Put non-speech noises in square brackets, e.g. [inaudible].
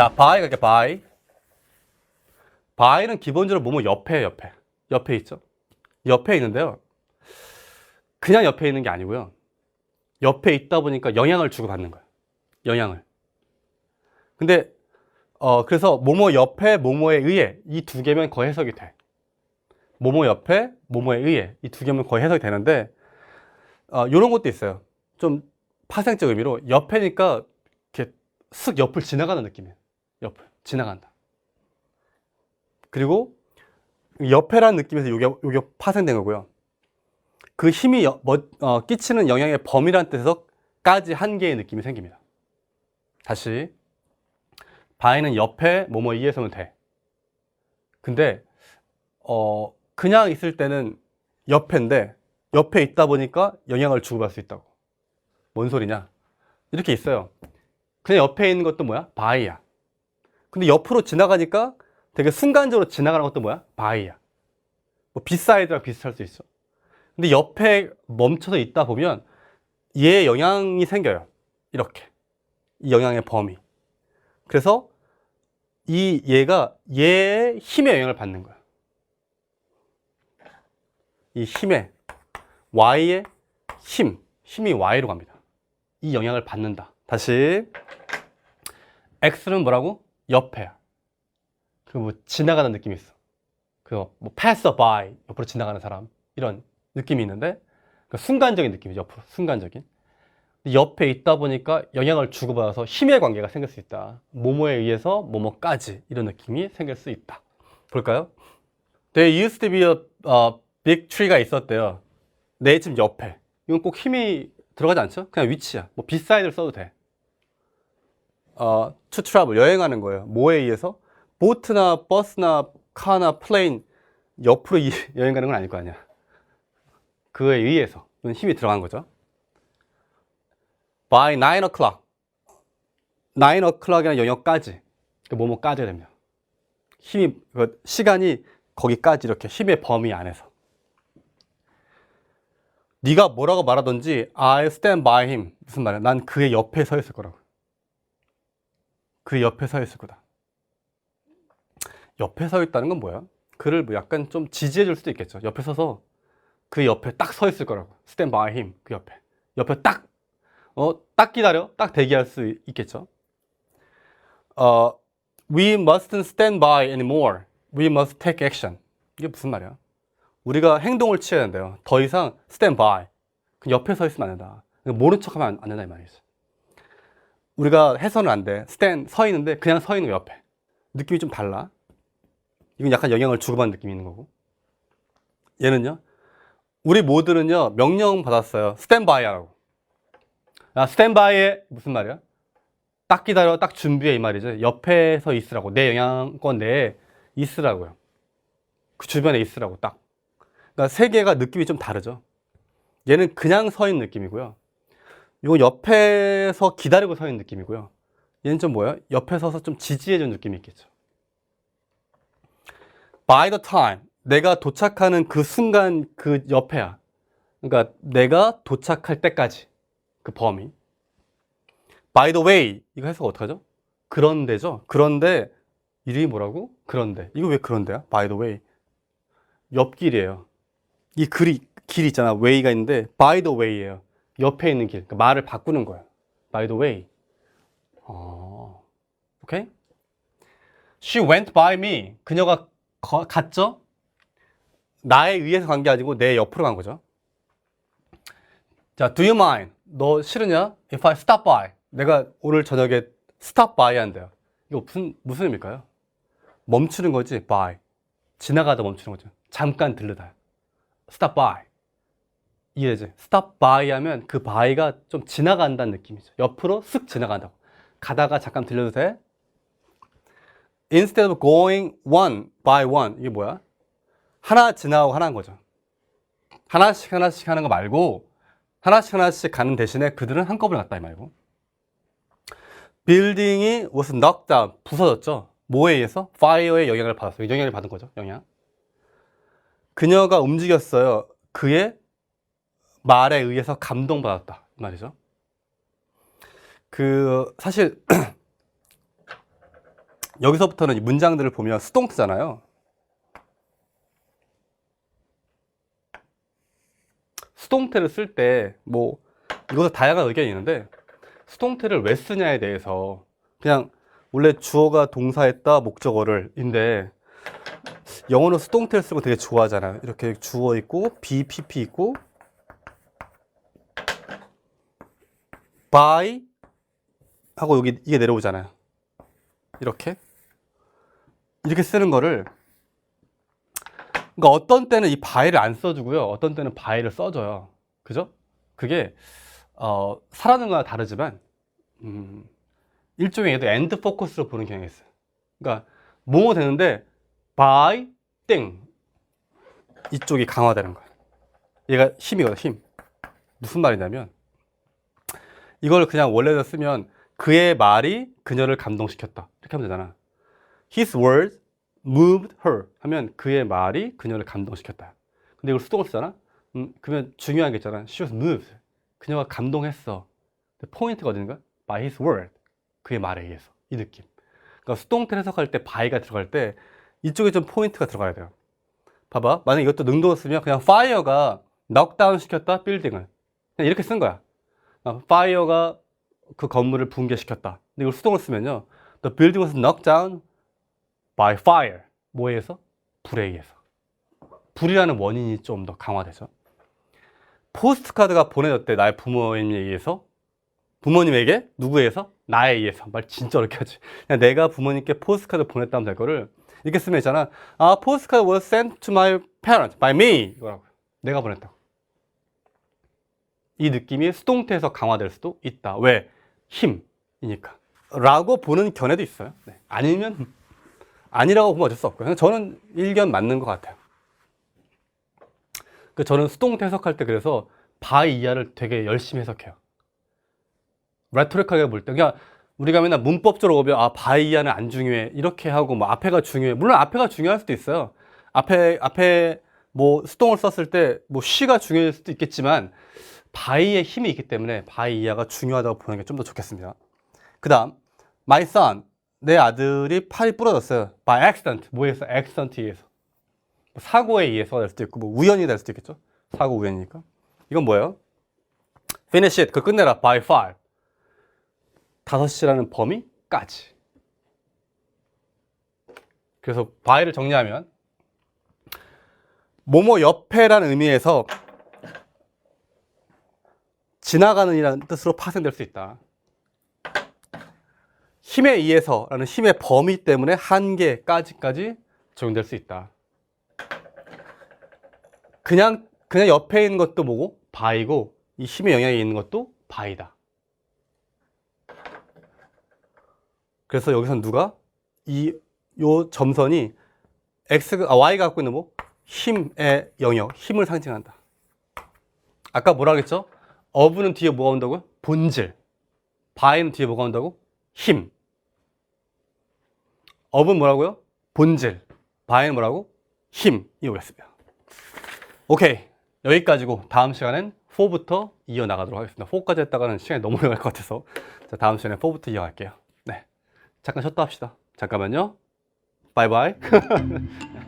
자, by 갈게 by. by는 기본적으로 뭐뭐 옆에 옆에 옆에 있죠. 옆에 있는데요. 그냥 옆에 있는 게 아니고요. 옆에 있다 보니까 영향을 주고 받는 거예요. 영향을. 근데 어 그래서 뭐뭐 옆에 뭐뭐에 의해 이 두 개면 거의 해석이 돼. 뭐뭐 옆에 뭐뭐에 의해 이 두 개면 거의 해석이 되는데 어 요런 것도 있어요. 좀 파생적 의미로 옆에니까 이렇게 쓱 옆을 지나가는 느낌이에요. 옆을 지나간다. 그리고 옆에라는 느낌에서 요게 요게 파생된 거고요. 그 힘이 여- 뭐, 어, 끼치는 영향의 범위란 뜻에서까지 한 개의 느낌이 생깁니다. 다시 바이는 옆에 뭐뭐 이해서면 돼. 근데 어 그냥 있을 때는 옆에인데 옆에 있다 보니까 영향을 주고받을 수 있다고. 뭔 소리냐? 이렇게 있어요. 그냥 옆에 있는 것도 뭐야? 바이야. 근데 옆으로 지나가니까 되게 순간적으로 지나가는 것도 뭐야? 바이야. 뭐 비사이드랑 비슷할 수 있어. 근데 옆에 멈춰서 있다 보면 얘의 영향이 생겨요. 이렇게. 이 영향의 범위. 그래서 이 얘가 얘의 힘의 영향을 받는 거야. 이 힘의 Y의 힘, 힘이 Y로 갑니다. 이 영향을 받는다. 다시 X는 뭐라고? 옆에야. 그리고 뭐 지나가는 느낌이 있어. 그뭐 pass by 옆으로 지나가는 사람 이런 느낌이 있는데 그 순간적인 느낌이죠. 옆으로 순간적인. 옆에 있다 보니까 영향을 주고받아서 힘의 관계가 생길 수 있다. 뭐뭐에 의해서 뭐뭐까지 이런 느낌이 생길 수 있다. 볼까요? There used to be a uh, big tree가 있었대요. 내 집 옆에. 이건 꼭 힘이 들어가지 않죠? 그냥 위치야. 뭐 비사이드를 써도 돼. 어, to travel 여행하는 거예요. 뭐에 의해서? 보트나 버스나 카나 플레인 옆으로 이- [laughs] 여행 가는 건 아닐 거 아니야. 그에 의해서 힘이 들어간 거죠. by 9 o'clock. 9 o'clock이라는 영역까지. 그 뭐뭐까지 됩니다. 힘이, 그 시간이 거기까지 이렇게 힘의 범위 안에서. 네가 뭐라고 말하던지 I stand by him. 무슨 말이야? 난 그의 옆에 서 있을 거라고. 그 옆에 서 있을 거다. 옆에 서 있다는 건 뭐야? 그를 뭐 약간 좀 지지해 줄 수도 있겠죠. 옆에 서서 그 옆에 딱 서 있을 거라고. stand by him. 그 옆에. 옆에 딱, 어, 딱 기다려. 딱 대기할 수 있겠죠. 어, we mustn't stand by anymore. We must take action. 이게 무슨 말이야? 우리가 행동을 취해야 된대요. 더 이상 stand by. 그 옆에 서 있으면 안 된다. 모른 척 하면 안- 안 된다 이 말이죠. 우리가 해서는 안 돼. stand 서 있는데 그냥 서 있는 거 옆에. 느낌이 좀 달라. 이건 약간 영향을 주고받는 느낌이 있는 거고. 얘는요. 우리 모두는요. 명령 받았어요. by 하라고. 아, by에 무슨 말이야? 딱 기다려, 딱 준비해 이 말이죠. 옆에서 있으라고. 내 영향권 내에 있으라고요. 그 주변에 있으라고 딱. 그러니까 세 개가 느낌이 좀 다르죠. 얘는 그냥 서 있는 느낌이고요. 이거 옆에서 기다리고 서 있는 느낌이고요. 얘는 좀 뭐예요? 옆에 서서 좀 지지해 준 느낌이 있겠죠. By the time 내가 도착하는 그 순간 그 옆에야. 그러니까 내가 도착할 때까지 그 범위. By the way 이거 해석 어떡하죠? 그런데죠. 그런데 이름이 뭐라고? 그런데 이거 왜 그런데야? By the way 옆길이에요. 이 글이 길 있잖아. way가 있는데 by the way예요. 옆에 있는 길. 그러니까 말을 바꾸는 거예요. by the way. 어. 오케이? She went by me. 그녀가 거- 갔죠? 나에 의해서 간 게 아니고 내 옆으로 간 거죠. 자, do you mind? 너 싫으냐? If I stop by. 내가 오늘 저녁에 stop by 한대요. 이거 무슨 무슨 의미일까요? 멈추는 거지. by. 지나가다 멈추는 거죠. 잠깐 들르다. stop by. 이해되지? stop by 하면 그 by가 좀 지나간다는 느낌이죠. 옆으로 쓱 지나간다고. 가다가 잠깐 들려도 돼? Instead of going one by one. 이게 뭐야? 하나 지나고 하나인 거죠. 하나씩 하나씩 하는 거 말고 하나씩 하나씩 가는 대신에 그들은 한꺼번에 갔다 이 말고. 빌딩이 was knocked down. 부서졌죠. 뭐에 의해서? fire의 영향을 받았어요. 영향을 받은 거죠. 영향. 그녀가 움직였어요. 그의 말에 의해서 감동받았다. 이 말이죠. 그 사실 [clears throat] 여기서부터는 이 문장들을 보면 수동태잖아요. 수동태를 쓸 때 뭐 이것도 다양한 의견이 있는데 수동태를 왜 쓰냐에 대해서 그냥 원래 주어가 동사했다 목적어를 인데 영어는 수동태를 쓰고 되게 좋아하잖아요. 이렇게 주어 있고 BPP 있고 by 하고 여기 이게 내려오잖아요. 이렇게 이렇게 쓰는 거를 그러니까 어떤 때는 이 by를 안 써주고요. 어떤 때는 by를 써줘요. 그죠? 그게 어, 사라는 거나 다르지만 음, 일종의 얘도 엔드 포커스로 보는 경향이 있어요. 그러니까 뭐뭐 되는데 by 땡 이쪽이 강화되는 거예요. 얘가 힘이거든 힘. 무슨 말이냐면 이걸 그냥 원래대로 쓰면 그의 말이 그녀를 감동시켰다 이렇게 하면 되잖아. His words moved her 하면 그의 말이 그녀를 감동시켰다. 근데 이걸 수동을 쓰잖아. 음, 그러면 중요한 게 있잖아. She was moved. 그녀가 감동했어. 포인트가 어딘가? By his word. 그의 말에 의해서. 이 느낌. 그러니까 수동태 해석할 때 by가 들어갈 때 이쪽에 좀 포인트가 들어가야 돼요. 봐봐. 만약 이것도 능동을 쓰면 그냥 fire가 knockdown 시켰다 빌딩을. 그냥 이렇게 쓴 거야. 아, fire가 그 건물을 붕괴시켰다. 근데 이걸 수동을 쓰면요. The building was knocked down by fire. 뭐에 의해서? 불에 의해서. 불이라는 원인이 좀 더 강화되죠. 포스트카드가 보내졌대. 나의 부모님에 의해서. 부모님에게? 누구에 의해서? 나에 의해서. 말 진짜 어렵게 하지. 그냥 내가 부모님께 포스트카드 보냈다면 될 거를 이렇게 쓰면 있잖아. 아, 포스트카드 was sent to my parents by me. 이거라고. 내가 보냈다고. 이 느낌이 수동태에서 강화될 수도 있다. 왜? 힘이니까. 라고 보는 견해도 있어요. 네. 아니면 아니라고 보면 어쩔 수 없고요. 저는 일견 맞는 것 같아요. 그 저는 수동태 해석할 때 그래서 바이 이하를 되게 열심히 해석해요. 레토릭하게 볼 때. 그냥 우리가 맨날 문법적으로 보면 아 바이 이하는 안 중요해 이렇게 하고 뭐 앞에가 중요해. 물론 앞에가 중요할 수도 있어요. 앞에 앞에 뭐 수동을 썼을 때 뭐 쉬가 중요할 수도 있겠지만 바이의 힘이 있기 때문에 바이 이하가 중요하다고 보는 게 좀 더 좋겠습니다. 그 다음 my son 내 아들이 팔이 부러졌어요. by accident 뭐에서 accident에 의해서 뭐 사고에 의해서가 될 수도 있고 뭐 우연이 될 수도 있겠죠. 사고 우연이니까 이건 뭐예요? finish it 그 끝내라 by five 다섯 시라는 범위까지. 그래서 by를 정리하면 뭐뭐 옆에라는 의미에서 지나가는 이라는 뜻으로 파생될 수 있다. 힘에 의해서라는 힘의 범위 때문에 한계까지까지 적용될 수 있다. 그냥 그냥 옆에 있는 것도 뭐고 바이고 이 힘의 영향이 있는 것도 바이다. 그래서 여기서 누가 이 요 점선이 x 아, y가 갖고 있는 뭐 힘의 영역, 힘을 상징한다. 아까 뭐라 그랬죠? 어부는 뒤에 뭐가 온다고요? 본질. 바이는 뒤에 뭐가 온다고? 힘. 업은 뭐라고요? 본질. 바이는 뭐라고? 힘이 오겠습니다. 오케이. 여기까지고 다음 시간엔 4부터 이어나가도록 하겠습니다. 4까지 했다가는 시간이 너무 오래 갈 것 같아서 자, 다음 시간에 4부터 이어갈게요. 네. 잠깐 쉬었다 합시다. 잠깐만요. 바이바이. [laughs]